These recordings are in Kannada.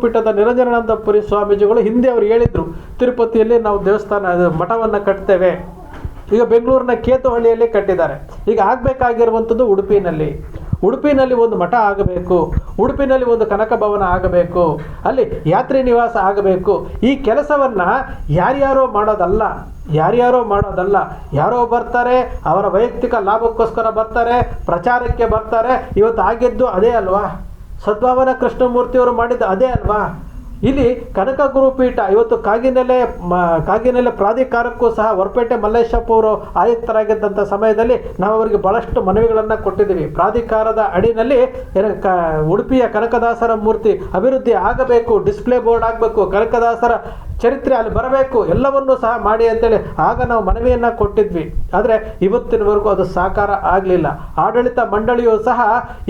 ಗುರುಪೀಠದ ನಿರಂಜನಾನಂದಪುರಿ ಸ್ವಾಮೀಜಿಗಳು ಹಿಂದೆ ಅವರು ಹೇಳಿದ್ರು, ತಿರುಪತಿಯಲ್ಲಿ ನಾವು ದೇವಸ್ಥಾನ ಮಠವನ್ನು ಕಟ್ತೇವೆ. ಈಗ ಬೆಂಗಳೂರಿನ ಕೇತುಹಳ್ಳಿಯಲ್ಲಿ ಕಟ್ಟಿದ್ದಾರೆ. ಈಗ ಆಗಬೇಕಾಗಿರುವಂಥದ್ದು ಉಡುಪಿನಲ್ಲಿ. ಉಡುಪಿನಲ್ಲಿ ಒಂದು ಮಠ ಆಗಬೇಕು, ಉಡುಪಿನಲ್ಲಿ ಒಂದು ಕನಕ ಭವನ ಆಗಬೇಕು, ಅಲ್ಲಿ ಯಾತ್ರಿ ನಿವಾಸ ಆಗಬೇಕು. ಈ ಕೆಲಸವನ್ನು ಯಾರ್ಯಾರೋ ಮಾಡೋದಲ್ಲ ಯಾರ್ಯಾರೋ ಮಾಡೋದಲ್ಲ. ಯಾರೋ ಬರ್ತಾರೆ, ಅವರ ವೈಯಕ್ತಿಕ ಲಾಭಕ್ಕೋಸ್ಕರ ಬರ್ತಾರೆ, ಪ್ರಚಾರಕ್ಕೆ ಬರ್ತಾರೆ. ಇವತ್ತು ಆಗಿದ್ದು ಅದೇ ಅಲ್ವಾ? ಸದ್ಭಾವನ ಕೃಷ್ಣಮೂರ್ತಿಯವರು ಮಾಡಿದ್ದು ಅದೇ ಅಲ್ವಾ? ಇಲ್ಲಿ ಕನಕ ಗುರುಪೀಠ ಇವತ್ತು ಕಾಗಿನೆಲೆ ಕಾಗಿನೆಲೆ ಪ್ರಾಧಿಕಾರಕ್ಕೂ ಸಹ ಹೊರಪೇಟೆ ಮಲ್ಲೇಶಪ್ಪ ಅವರು ಆಯುಕ್ತರಾಗಿದ್ದಂಥ ಸಮಯದಲ್ಲಿ ನಾವು ಅವರಿಗೆ ಭಾಳಷ್ಟು ಮನವಿಗಳನ್ನು ಕೊಟ್ಟಿದ್ದೀವಿ. ಪ್ರಾಧಿಕಾರದ ಅಡಿನಲ್ಲಿ ಕ, ಉಡುಪಿಯ ಕನಕದಾಸರ ಮೂರ್ತಿ ಅಭಿವೃದ್ಧಿ ಆಗಬೇಕು, ಡಿಸ್ಪ್ಲೇ ಬೋರ್ಡ್ ಆಗಬೇಕು, ಕನಕದಾಸರ ಚರಿತ್ರೆ ಅಲ್ಲಿ ಬರಬೇಕು, ಎಲ್ಲವನ್ನೂ ಸಹ ಮಾಡಿ ಅಂತೇಳಿ ಆಗ ನಾವು ಮನವಿಯನ್ನು ಕೊಟ್ಟಿದ್ವಿ. ಆದರೆ ಇವತ್ತಿನವರೆಗೂ ಅದು ಸಾಕಾರ ಆಗಲಿಲ್ಲ. ಆಡಳಿತ ಮಂಡಳಿಯು ಸಹ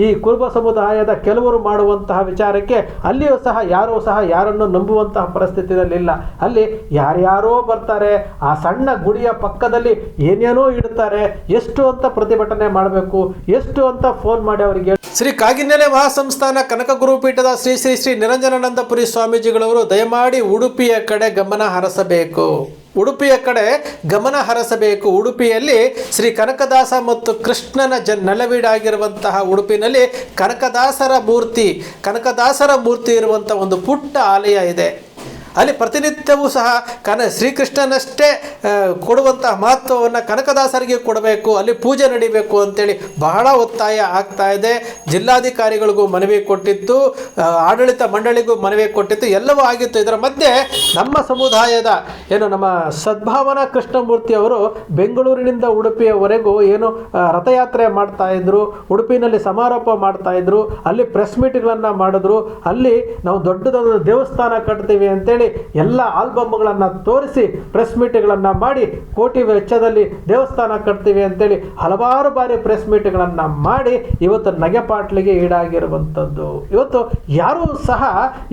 ಈ ಕುರುಬ ಸಮುದಾಯದ ಕೆಲವರು ಮಾಡುವಂತಹ ವಿಚಾರಕ್ಕೆ ಅಲ್ಲಿಯೂ ಸಹ ಯಾರೂ ಸಹ ಯಾರನ್ನು ನಂಬುವಂತಹ ಪರಿಸ್ಥಿತಿಯಲ್ಲಿಲ್ಲ ಅಲ್ಲಿ ಯಾರ್ಯಾರೋ ಬರ್ತಾರೆ, ಆ ಸಣ್ಣ ಗುಡಿಯ ಪಕ್ಕದಲ್ಲಿ ಏನೇನೋ ಇಡ್ತಾರೆ, ಎಷ್ಟು ಅಂತ ಪ್ರತಿಭಟನೆ ಮಾಡಬೇಕು, ಎಷ್ಟು ಅಂತ ಫೋನ್ ಮಾಡಿ ಅವರಿಗೆ ಶ್ರೀ ಕಾಗಿನೆಲೆ ಮಹಾಸಂಸ್ಥಾನ ಕನಕ ಗುರುಪೀಠದ ಶ್ರೀ ಶ್ರೀ ಶ್ರೀ ನಿರಂಜನಾನಂದಪುರಿ ಸ್ವಾಮೀಜಿಗಳವರು ದಯಮಾಡಿ ಉಡುಪಿಯ ಕಡೆ ಗಮನ ಹರಿಸಬೇಕು. ಉಡುಪಿಯ ಕಡೆ ಗಮನ ಹರಿಸಬೇಕು. ಉಡುಪಿಯಲ್ಲಿ ಶ್ರೀ ಕನಕದಾಸ ಮತ್ತು ಕೃಷ್ಣನ ಜ ನೆಲವೀಡಾಗಿರುವಂತಹ ಉಡುಪಿನಲ್ಲಿ ಕನಕದಾಸರ ಮೂರ್ತಿ ಕನಕದಾಸರ ಮೂರ್ತಿ ಇರುವಂಥ ಒಂದು ಪುಟ್ಟ ಆಲಯ ಇದೆ. ಅಲ್ಲಿ ಪ್ರತಿನಿತ್ಯವೂ ಸಹ ಕನ, ಶ್ರೀಕೃಷ್ಣನಷ್ಟೇ ಕೊಡುವಂತಹ ಮಹತ್ವವನ್ನು ಕನಕದಾಸರಿಗೆ ಕೊಡಬೇಕು, ಅಲ್ಲಿ ಪೂಜೆ ನಡಿಬೇಕು ಅಂತೇಳಿ ಬಹಳ ಒತ್ತಾಯ ಆಗ್ತಾ ಇದೆ. ಜಿಲ್ಲಾಧಿಕಾರಿಗಳಿಗೂ ಮನವಿ ಕೊಟ್ಟಿತ್ತು ಆಡಳಿತ ಮಂಡಳಿಗೂ ಮನವಿ ಕೊಟ್ಟಿತ್ತು, ಎಲ್ಲವೂ ಆಗಿತ್ತು. ಇದರ ಮಧ್ಯೆ ನಮ್ಮ ಸಮುದಾಯದ ಏನು ನಮ್ಮ ಸದ್ಭಾವನಾ ಕೃಷ್ಣಮೂರ್ತಿ ಅವರು ಬೆಂಗಳೂರಿನಿಂದ ಉಡುಪಿಯವರೆಗೂ ಏನು ರಥಯಾತ್ರೆ ಮಾಡ್ತಾ ಇದ್ರು, ಉಡುಪಿನಲ್ಲಿ ಸಮಾರೋಪ ಮಾಡ್ತಾ ಇದ್ರು, ಅಲ್ಲಿ ಪ್ರೆಸ್ ಮೀಟ್ಗಳನ್ನು ಮಾಡಿದ್ರು, ಅಲ್ಲಿ ನಾವು ದೊಡ್ಡದೊಂದು ದೇವಸ್ಥಾನ ಕಟ್ತೀವಿ ಅಂತೇಳಿ ಎಲ್ಲ ಆಲ್ಬಮ್ಗಳನ್ನು ತೋರಿಸಿ ಪ್ರೆಸ್ ಮೀಟ್ಗಳನ್ನು ಮಾಡಿ ಕೋಟಿ ವೆಚ್ಚದಲ್ಲಿ ದೇವಸ್ಥಾನ ಕಟ್ತೀವಿ ಅಂತೇಳಿ ಹಲವಾರು ಬಾರಿ ಪ್ರೆಸ್ ಮೀಟ್ಗಳನ್ನು ಮಾಡಿ ಇವತ್ತು ನಗೆಪಾಟ್ಲಿಗೆ ಈಡಾಗಿರುವಂಥದ್ದು. ಇವತ್ತು ಯಾರೂ ಸಹ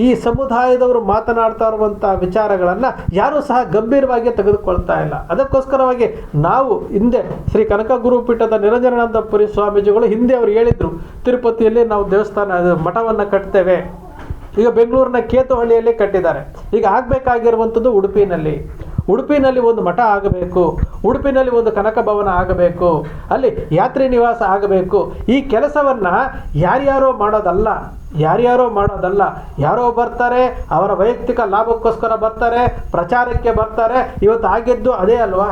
ಈ ಸಮುದಾಯದವರು ಮಾತನಾಡ್ತಾ ಇರುವಂಥ ವಿಚಾರಗಳನ್ನು ಯಾರೂ ಸಹ ಗಂಭೀರವಾಗಿ ತೆಗೆದುಕೊಳ್ತಾ ಇಲ್ಲ. ಅದಕ್ಕೋಸ್ಕರವಾಗಿ ನಾವು ಹಿಂದೆ ಶ್ರೀ ಕನಕ ಗುರುಪೀಠದ ನಿರಂಜನಾನಂದಪುರಿ ಸ್ವಾಮೀಜಿಗಳು ಹಿಂದೆ ಅವರು ಹೇಳಿದರು, ತಿರುಪತಿಯಲ್ಲಿ ನಾವು ದೇವಸ್ಥಾನ, ಮಠವನ್ನು ಕಟ್ತೇವೆ. ಈಗ ಬೆಂಗಳೂರಿನ ಕೇತುಹಳ್ಳಿಯಲ್ಲಿ ಕಟ್ಟಿದ್ದಾರೆ. ಈಗ ಆಗಬೇಕಾಗಿರುವಂಥದ್ದು ಉಡುಪಿನಲ್ಲಿ. ಉಡುಪಿನಲ್ಲಿ ಒಂದು ಮಠ ಆಗಬೇಕು, ಉಡುಪಿನಲ್ಲಿ ಒಂದು ಕನಕ ಭವನ ಆಗಬೇಕು, ಅಲ್ಲಿ ಯಾತ್ರಿ ನಿವಾಸ ಆಗಬೇಕು. ಈ ಕೆಲಸವನ್ನು ಯಾರ್ಯಾರೋ ಮಾಡೋದಲ್ಲ ಯಾರ್ಯಾರೋ ಮಾಡೋದಲ್ಲ, ಯಾರೋ ಬರ್ತಾರೆ, ಅವರ ವೈಯಕ್ತಿಕ ಲಾಭಕ್ಕೋಸ್ಕರ ಬರ್ತಾರೆ, ಪ್ರಚಾರಕ್ಕೆ ಬರ್ತಾರೆ, ಇವತ್ತು ಆಗಿದ್ದು ಅದೇ ಅಲ್ವಾ?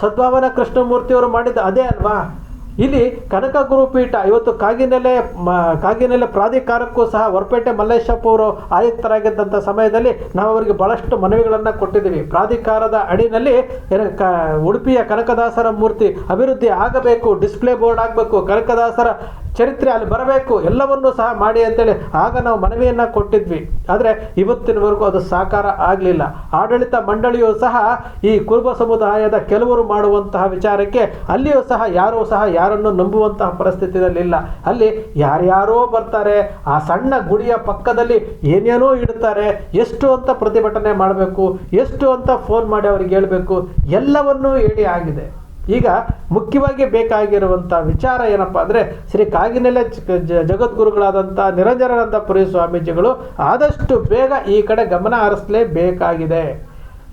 ಸದ್ಭಾವನ ಕೃಷ್ಣಮೂರ್ತಿಯವರು ಮಾಡಿದ್ದು ಅದೇ ಅಲ್ವಾ? ಇಲ್ಲಿ ಕನಕ ಗುರುಪೀಠ ಇವತ್ತು ಕಾಗಿನೆಲೆ ಕಾಗಿನೆಲೆ ಪ್ರಾಧಿಕಾರಕ್ಕೂ ಸಹ ಹೊರಪೇಟೆ ಮಲ್ಲೇಶಪ್ಪ ಅವರು ಆಯುಕ್ತರಾಗಿದ್ದಂಥ ಸಮಯದಲ್ಲಿ ನಾವು ಅವರಿಗೆ ಭಾಳಷ್ಟು ಮನವಿಗಳನ್ನು ಕೊಟ್ಟಿದ್ದೀವಿ. ಪ್ರಾಧಿಕಾರದ ಅಡಿನಲ್ಲಿ ಉಡುಪಿಯ ಕನಕದಾಸರ ಮೂರ್ತಿ ಅಭಿವೃದ್ಧಿ ಆಗಬೇಕು, ಡಿಸ್ಪ್ಲೇ ಬೋರ್ಡ್ ಆಗಬೇಕು, ಕನಕದಾಸರ ಚರಿತ್ರೆ ಅಲ್ಲಿ ಬರಬೇಕು, ಎಲ್ಲವನ್ನೂ ಸಹ ಮಾಡಿ ಅಂತೇಳಿ ಆಗ ನಾವು ಮನವಿಯನ್ನು ಕೊಟ್ಟಿದ್ವಿ. ಆದರೆ ಇವತ್ತಿನವರೆಗೂ ಅದು ಸಾಕಾರ ಆಗಲಿಲ್ಲ. ಆಡಳಿತ ಮಂಡಳಿಯೂ ಸಹ ಈ ಕುರುಬ ಸಮುದಾಯದ ಕೆಲವರು ಮಾಡುವಂತಹ ವಿಚಾರಕ್ಕೆ ಅಲ್ಲಿಯೂ ಸಹ ಯಾರೂ ಸಹ ಯಾರನ್ನು ನಂಬುವಂತಹ ಪರಿಸ್ಥಿತಿಯಲ್ಲಿಲ್ಲ ಅಲ್ಲಿ ಯಾರ್ಯಾರೋ ಬರ್ತಾರೆ, ಆ ಸಣ್ಣ ಗುಡಿಯ ಪಕ್ಕದಲ್ಲಿ ಏನೇನೋ ಇಡ್ತಾರೆ, ಎಷ್ಟು ಅಂತ ಪ್ರತಿಭಟನೆ ಮಾಡಬೇಕು, ಎಷ್ಟು ಅಂತ ಫೋನ್ ಮಾಡಿ ಅವ್ರಿಗೆ ಹೇಳಬೇಕು, ಎಲ್ಲವನ್ನೂ ಹೇಳಿ ಆಗಿದೆ. ಈಗ ಮುಖ್ಯವಾಗಿ ಬೇಕಾಗಿರುವಂಥ ವಿಚಾರ ಏನಪ್ಪ ಅಂದರೆ ಶ್ರೀ ಕಾಗಿನೆಲೆ ಜಗದ್ಗುರುಗಳಾದಂಥ ನಿರಂಜನಾನಂದ ಪುರಿ ಸ್ವಾಮೀಜಿಗಳು ಆದಷ್ಟು ಬೇಗ ಈ ಕಡೆ ಗಮನ ಹರಿಸಲೇಬೇಕಾಗಿದೆ.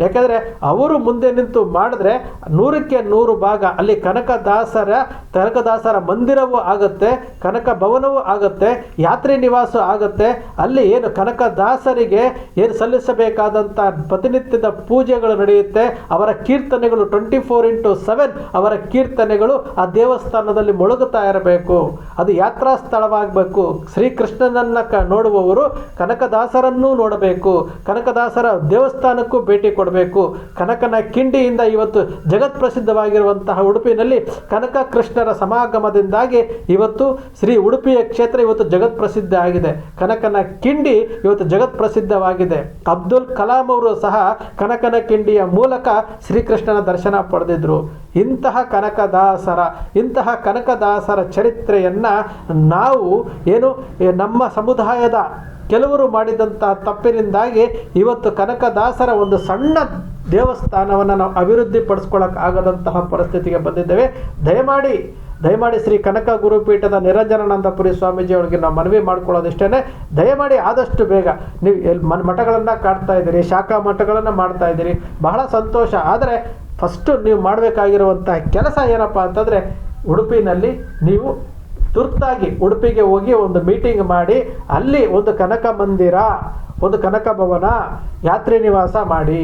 ಯಾಕಂದರೆ ಅವರು ಮುಂದೆ ನಿಂತು ಮಾಡಿದ್ರೆ ನೂರಕ್ಕೆ ನೂರು ಭಾಗ, ಅಲ್ಲಿ ಕನಕದಾಸರ ಕನಕದಾಸರ ಮಂದಿರವೂ ಆಗುತ್ತೆ, ಕನಕ ಭವನವೂ ಆಗುತ್ತೆ, ಯಾತ್ರಿ ನಿವಾಸ ಆಗುತ್ತೆ. ಅಲ್ಲಿ ಏನು ಕನಕದಾಸರಿಗೆ ಏನು ಸಲ್ಲಿಸಬೇಕಾದಂಥ ಪ್ರತಿನಿತ್ಯದ ಪೂಜೆಗಳು ನಡೆಯುತ್ತೆ. ಅವರ ಕೀರ್ತನೆಗಳು ಟ್ವೆಂಟಿ ಫೋರ್ ಇಂಟು ಸೆವೆನ್ ಅವರ ಕೀರ್ತನೆಗಳು ಆ ದೇವಸ್ಥಾನದಲ್ಲಿ ಮುಳುಗುತ್ತಾ ಇರಬೇಕು. ಅದು ಯಾತ್ರಾ ಸ್ಥಳವಾಗಬೇಕು. ಶ್ರೀಕೃಷ್ಣನನ್ನ ಕ ನೋಡುವವರು ಕನಕದಾಸರನ್ನೂ ನೋಡಬೇಕು. ಕನಕದಾಸರ ದೇವಸ್ಥಾನಕ್ಕೂ ಭೇಟಿ ಕೊಡಬೇಕು. ಕನಕನ ಕಿಂಡಿಯಿಂದ ಇವತ್ತು ಜಗತ್ ಪ್ರಸಿದ್ಧವಾಗಿರುವಂತಹ ಉಡುಪಿನಲ್ಲಿ ಕನಕ ಕೃಷ್ಣರ ಸಮಾಗಮದಿಂದಾಗಿ ಇವತ್ತು ಶ್ರೀ ಉಡುಪಿಯ ಕ್ಷೇತ್ರ ಇವತ್ತು ಜಗತ್ ಪ್ರಸಿದ್ಧ ಆಗಿದೆ. ಕನಕನ ಕಿಂಡಿ ಇವತ್ತು ಜಗತ್ ಪ್ರಸಿದ್ಧವಾಗಿದೆ. ಅಬ್ದುಲ್ ಕಲಾಂ ಅವರು ಸಹ ಕನಕನ ಕಿಂಡಿಯ ಮೂಲಕ ಶ್ರೀಕೃಷ್ಣನ ದರ್ಶನ ಪಡೆದಿದ್ರು. ಇಂತಹ ಕನಕದಾಸರ ಇಂತಹ ಕನಕದಾಸರ ಚರಿತ್ರೆಯನ್ನು ನಾವು ಏನು ನಮ್ಮ ಸಮುದಾಯದ ಕೆಲವರು ಮಾಡಿದಂತಹ ತಪ್ಪಿನಿಂದಾಗಿ ಇವತ್ತು ಕನಕದಾಸರ ಒಂದು ಸಣ್ಣ ದೇವಸ್ಥಾನವನ್ನು ನಾವು ಅಭಿವೃದ್ಧಿ ಆಗದಂತಹ ಪರಿಸ್ಥಿತಿಗೆ ಬಂದಿದ್ದೇವೆ. ದಯಮಾಡಿ ದಯಮಾಡಿ ಶ್ರೀ ಕನಕ ಗುರುಪೀಠದ ನಿರಂಜನಾನಂದಪುರಿ ಸ್ವಾಮೀಜಿಯವರಿಗೆ ನಾವು ಮನವಿ ಮಾಡ್ಕೊಳ್ಳೋದಿಷ್ಟೇ ದಯಮಾಡಿ ಆದಷ್ಟು ಬೇಗ, ನೀವು ಎಲ್ಲಿ ಮನ್ ಮಠಗಳನ್ನು ಕಾಡ್ತಾ ಇದ್ದೀರಿ, ಶಾಖಾ ಮಠಗಳನ್ನು ಮಾಡ್ತಾ ಇದ್ದೀರಿ, ಬಹಳ ಸಂತೋಷ. ಆದರೆ ಫಸ್ಟು ನೀವು ಮಾಡಬೇಕಾಗಿರುವಂತಹ ಕೆಲಸ ಏನಪ್ಪ ಅಂತಂದರೆ ಉಡುಪಿನಲ್ಲಿ ನೀವು ತುರ್ತಾಗಿ ಉಡುಪಿಗೆ ಹೋಗಿ ಒಂದು ಮೀಟಿಂಗ್ ಮಾಡಿ, ಅಲ್ಲಿ ಒಂದು ಕನಕ ಮಂದಿರ, ಒಂದು ಕನಕ ಭವನ, ಯಾತ್ರಿ ನಿವಾಸ ಮಾಡಿ.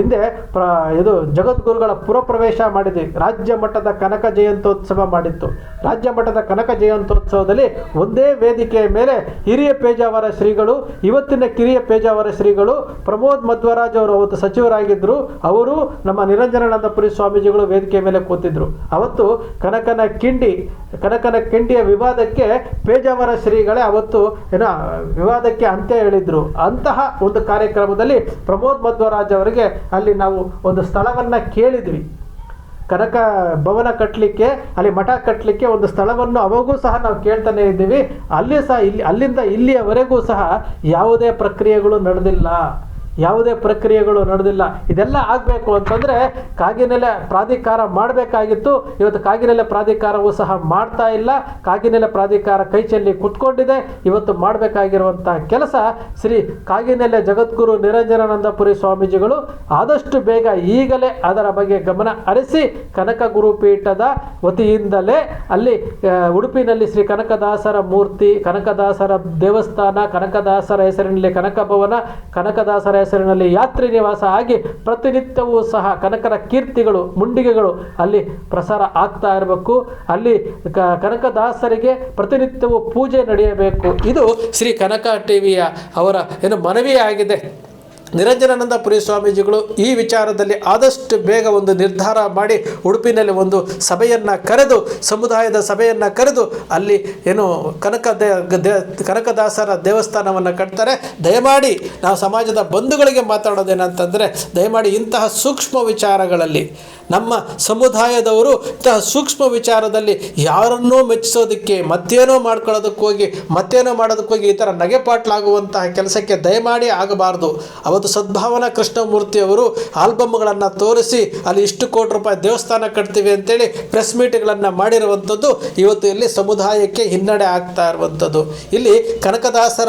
ಹಿಂದೆ ಪ್ರ, ಇದು ಜಗದ್ಗುರುಗಳ ಪುರಪ್ರವೇಶ ಮಾಡಿದ್ವಿ ರಾಜ್ಯ ಮಟ್ಟದ ಕನಕ ಜಯಂತ್ಯೋತ್ಸವ ಮಾಡಿತ್ತು. ರಾಜ್ಯ ಮಟ್ಟದ ಕನಕ ಜಯಂತ್ಯೋತ್ಸವದಲ್ಲಿ ಒಂದೇ ವೇದಿಕೆಯ ಮೇಲೆ ಹಿರಿಯ ಪೇಜಾವರ ಶ್ರೀಗಳು, ಇವತ್ತಿನ ಕಿರಿಯ ಪೇಜಾವರ ಶ್ರೀಗಳು, ಪ್ರಮೋದ್ ಮಧ್ವರಾಜ್ ಅವರು ಅವತ್ತು ಸಚಿವರಾಗಿದ್ದರು ಅವರು ನಮ್ಮ ನಿರಂಜನಾನಂದಪುರಿ ಸ್ವಾಮೀಜಿಗಳು ವೇದಿಕೆ ಮೇಲೆ ಕೂತಿದ್ರು. ಅವತ್ತು ಕನಕನ ಕಿಂಡಿ, ಕನಕನ ಕಿಂಡಿಯ ವಿವಾದಕ್ಕೆ ಪೇಜಾವರ ಶ್ರೀಗಳೇ ಅವತ್ತು ಏನ ವಿವಾದಕ್ಕೆ ಅಂತ್ಯ ಹೇಳಿದ್ರು. ಅಂತಹ ಒಂದು ಕಾರ್ಯಕ್ರಮದಲ್ಲಿ ಪ್ರಮೋದ್ ಮಧ್ವರಾಜ್ ಅವರಿಗೆ ಅಲ್ಲಿ ನಾವು ಒಂದು ಸ್ಥಳವನ್ನು ಕೇಳಿದ್ವಿ. ಕನಕ ಭವನ ಕಟ್ಟಲಿಕ್ಕೆ ಅಲ್ಲಿ ಮಠ ಕಟ್ಟಲಿಕ್ಕೆ ಒಂದು ಸ್ಥಳವನ್ನು ಅವಾಗೂ ಸಹ ನಾವು ಕೇಳ್ತಾನೆ ಇದ್ದೀವಿ. ಅಲ್ಲಿ ಸಹ ಇಲ್ಲಿ, ಅಲ್ಲಿಂದ ಇಲ್ಲಿಯವರೆಗೂ ಸಹ ಯಾವುದೇ ಪ್ರಕ್ರಿಯೆಗಳು ನಡೆದಿಲ್ಲ. ಯಾವುದೇ ಪ್ರಕ್ರಿಯೆಗಳು ನಡೆದಿಲ್ಲ. ಇದೆಲ್ಲ ಆಗಬೇಕು ಅಂತಂದರೆ ಕಾಗಿನೆಲೆ ಪ್ರಾಧಿಕಾರ ಮಾಡಬೇಕಾಗಿತ್ತು. ಇವತ್ತು ಕಾಗಿನೆಲೆ ಪ್ರಾಧಿಕಾರವೂ ಸಹ ಮಾಡ್ತಾ ಇಲ್ಲ. ಕಾಗಿನೆಲೆ ಪ್ರಾಧಿಕಾರ ಕೈ ಚೆಲ್ಲಿ ಕುತ್ಕೊಂಡಿದೆ. ಇವತ್ತು ಮಾಡಬೇಕಾಗಿರುವಂಥ ಕೆಲಸ ಶ್ರೀ ಕಾಗಿನೆಲೆ ಜಗದ್ಗುರು ನಿರಂಜನಾನಂದಪುರಿ ಸ್ವಾಮೀಜಿಗಳು ಆದಷ್ಟು ಬೇಗ ಈಗಲೇ ಅದರ ಬಗ್ಗೆ ಗಮನ ಹರಿಸಿ ಕನಕ ಗುರುಪೀಠದ ವತಿಯಿಂದಲೇ ಅಲ್ಲಿ ಉಡುಪಿನಲ್ಲಿ ಶ್ರೀ ಕನಕದಾಸರ ಮೂರ್ತಿ, ಕನಕದಾಸರ ದೇವಸ್ಥಾನ, ಕನಕದಾಸರ ಹೆಸರಿನಲ್ಲಿ ಕನಕ ಭವನ, ಕನಕದಾಸರ ಹೆಸರಿನಲ್ಲಿ ಯಾತ್ರಿ ನಿವಾಸ ಆಗಿ ಪ್ರತಿನಿತ್ಯವೂ ಸಹ ಕನಕರ ಕೀರ್ತಿಗಳು, ಮುಂಡಿಗೆಗಳು ಅಲ್ಲಿ ಪ್ರಸಾರ ಆಗ್ತಾ ಇರಬೇಕು. ಅಲ್ಲಿ ಕನಕದಾಸರಿಗೆ ಪ್ರತಿನಿತ್ಯವೂ ಪೂಜೆ ನಡೆಯಬೇಕು. ಇದು ಶ್ರೀ ಕನಕ ಟಿವಿಯ ಅವರ ಏನು ಮನವಿಯಾಗಿದೆ. ನಿರಂಜನಾನಂದಪುರಿ ಸ್ವಾಮೀಜಿಗಳು ಈ ವಿಚಾರದಲ್ಲಿ ಆದಷ್ಟು ಬೇಗ ಒಂದು ನಿರ್ಧಾರ ಮಾಡಿ ಉಡುಪಿನಲ್ಲಿ ಒಂದು ಸಭೆಯನ್ನು ಕರೆದು, ಸಮುದಾಯದ ಸಭೆಯನ್ನು ಕರೆದು ಅಲ್ಲಿ ಏನು ಕನಕ ದೇ ಕನಕದಾಸರ ದೇವಸ್ಥಾನವನ್ನು ಕಟ್ತಾರೆ. ದಯಮಾಡಿ ನಾವು ಸಮಾಜದ ಬಂಧುಗಳಿಗೆ ಮಾತಾಡೋದೇನಂತಂದರೆ, ದಯಮಾಡಿ ಇಂತಹ ಸೂಕ್ಷ್ಮ ವಿಚಾರಗಳಲ್ಲಿ ನಮ್ಮ ಸಮುದಾಯದವರು ಇಂತಹ ಸೂಕ್ಷ್ಮ ವಿಚಾರದಲ್ಲಿ ಯಾರನ್ನೂ ಮೆಚ್ಚಿಸೋದಕ್ಕೆ, ಮತ್ತೇನೋ ಮಾಡ್ಕೊಳ್ಳೋದಕ್ಕೋಗಿ, ಮತ್ತೇನೋ ಮಾಡೋದಕ್ಕೋಗಿ ಈ ಥರ ನಗೆಪಾಟ್ಲಾಗುವಂತಹ ಕೆಲಸಕ್ಕೆ ದಯಮಾಡಿ ಆಗಬಾರ್ದು. ಅವತ್ತು ಸದ್ಭಾವನಾ ಕೃಷ್ಣಮೂರ್ತಿ ಅವರು ಆಲ್ಬಮ್ಗಳನ್ನು ತೋರಿಸಿ ಅಲ್ಲಿ ಇಷ್ಟು ಕೋಟಿ ರೂಪಾಯಿ ದೇವಸ್ಥಾನ ಕಟ್ತೀವಿ ಅಂತೇಳಿ ಪ್ರೆಸ್ ಮೀಟ್ಗಳನ್ನು ಮಾಡಿರುವಂಥದ್ದು ಇವತ್ತು ಇಲ್ಲಿ ಸಮುದಾಯಕ್ಕೆ ಹಿನ್ನಡೆ ಆಗ್ತಾ ಇರುವಂಥದ್ದು. ಇಲ್ಲಿ ಕನಕದಾಸರ